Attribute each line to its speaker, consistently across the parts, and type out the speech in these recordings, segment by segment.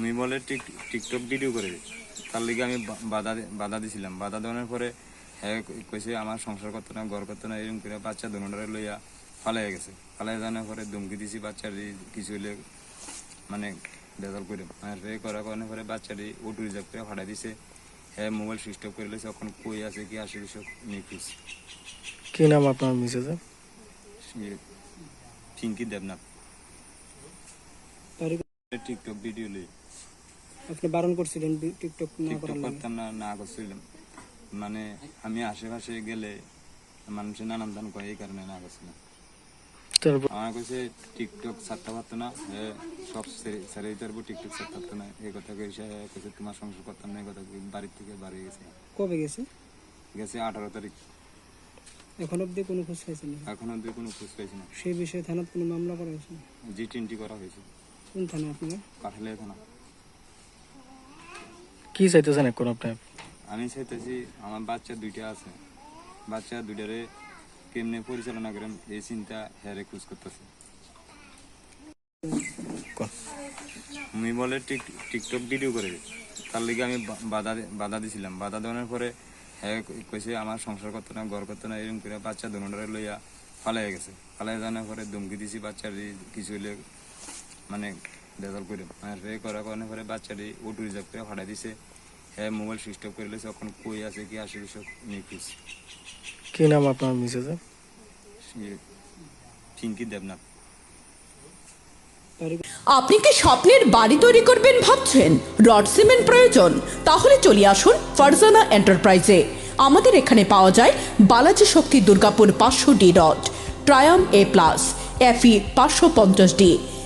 Speaker 1: মুই বলে tick TikTok video করে তার লিগে আমি বাধা বাধা দিছিলাম। বাধা দেওয়ার পরে হ্যাঁ কইছে আমার সংসার করতো না ঘর করতো না এরকম করে বাচ্চা দুটারে লইয়া ফালাই গেছে। ফালাই জানার পরে ধমকি দিছি বাচ্চার কিছু হইলে মানে বেজাল করে রে করার কারণে পরে বাচ্চাটি ওটু রিজার্ভ করে ফাটাই দিছে। হ্যাঁ মোবাইল সুইচ অফ করে লেছে এখন কই আছে কি আসে সব নিখোঁজ।
Speaker 2: কি নাম আপনার মিসেসের
Speaker 1: ইয়ে, পিঙ্কি দেবনাথ। টিকটক ভিডিও লই।
Speaker 3: আপনি বারণ করছিলেন টিকটক না করার
Speaker 1: করতাম না না করছিলাম। মানে আমি আশেপাশে গেলে মানুষের নানান দান করে এই কারণে না করছিলাম। আমার কাছে টিকটক ছাড়তে পারতো না সব ছেড়ে দিতে পারব টিকটক ছাড়তে পারতো না। এই কথা কাছে তোমার সংসার করতাম না। এই কথা বাড়ির থেকে বাড়ি গেছে।
Speaker 3: কবে গেছে?
Speaker 1: গেছে আঠারো তারিখ।
Speaker 3: এখন অবধি কোনো খোঁজ পাইছেন না
Speaker 1: এখন অব্দি কোনো খোঁজ পাইছি না।
Speaker 3: সেই বিষয়ে থানাত কোনো মামলা করা হয়েছে?
Speaker 1: জি টিনটি করা হয়েছে।
Speaker 3: কোন থানা আপনারা?
Speaker 1: কাঠালে থানা।
Speaker 2: কি চাইতেছেন এখন আপনি?
Speaker 1: আমি চাইতেছি আমার বাচ্চা দুইটা আছে। বাচ্চা দুইটারে কেমনে পরিচালনা করেন এই চিন্তা হেরে খোঁজ করতেছে? আমি বলে টিক টিকটক ভিডিও করে তার লিগে আমি বাধা বাধা দিছিলাম। বাধা দেওয়ার পরে হ্যাঁ কইছে আমার সংসার করতো না ঘর করতো না এরকম করে বাচ্চা দুটারে লইয়া ফালাই গেছে। ফালাই জানার পরে ধমকি দিছি বাচ্চার কিছু হইলে মানে বেজাল করে আর রে করার কারণে পরে বাচ্চাটি ওটু রিজার্ভ করে ফাটাই দিছে। হ্যাঁ মোবাইল সুইচ অফ করে লেছে এখন কই আছে কি আসে সব নিখোঁজ
Speaker 2: কি নাম আপনার মিসেসের
Speaker 1: ইয়ে, পিঙ্কি দেবনাথ।
Speaker 4: আপনি কি স্বপ্নের বাড়ি তৈরি করবেন ভাবছেন? রড সিমেন্ট প্রয়োজন। তাহলে চলে আসুন ফারজানা এন্টারপ্রাইজে। আমাদের এখানে পাওয়া যায় বালাজি শক্তি দুর্গাপুর পাঁচশো ডি রড ট্রায়াম এ প্লাস এফি পাঁচশো পঞ্চাশ D.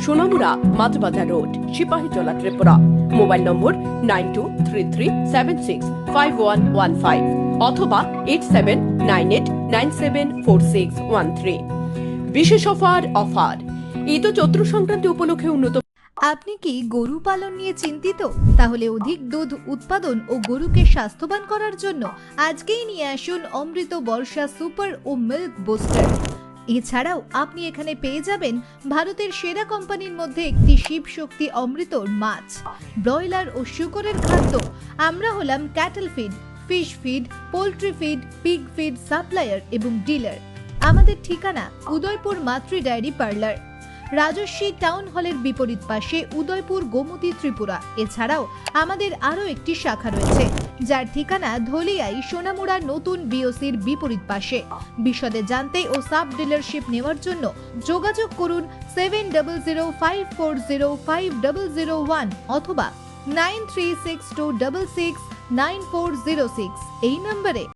Speaker 4: Sonamura Majhbazar road Sepahijala Tripura. Mobile নম্বর nine two three three seven six five one one five অথবা eight seven nine eight nine seven four six one three. বিশেষ offer offer. Eid ও চৈত্র সংক্রান্তি উপলক্ষে উন্নত
Speaker 5: আপনি কি গরু পালন নিয়ে চিন্তিত? তাহলে অধিক দুধ, উৎপাদন ও গরুকে স্বাস্থ্যবান করার জন্য আজকেই নিয়ে আসুন অমৃত বর্ষা সুপার ও মিল্ক বুস্টার। এছাড়াও আপনি এখানে পেয়ে যাবেন ভারতের সেরা কোম্পানির মধ্যে একটি শিব শক্তি অমৃতর মাছ, ব্রয়লার ও শুকরের খাদ্য। আমরা হলাম cattle feed fish feed poultry feed pig feed supplier এবং ডিলার আমাদের ঠিকানা উদয়পুর মাতৃ ডায়েরি পার্লার। রাজস্বী টাউন হলের বিপরীত পাশে উদয়পুর, গোমতী, ত্রিপুরা। এছাড়াও আমাদের আরও একটি শাখা রয়েছে, যার ঠিকানা ধলিয়াই সোনামুড়া নতুন বিওসির বিপরীত পাশে। বিশদে জানতে ও সাব ডিলারশিপ নেওয়ার জন্য যোগাযোগ করুন seven double zero five four zero five double zero one অথবা nine three six two double six nine four zero six. এই নম্বরে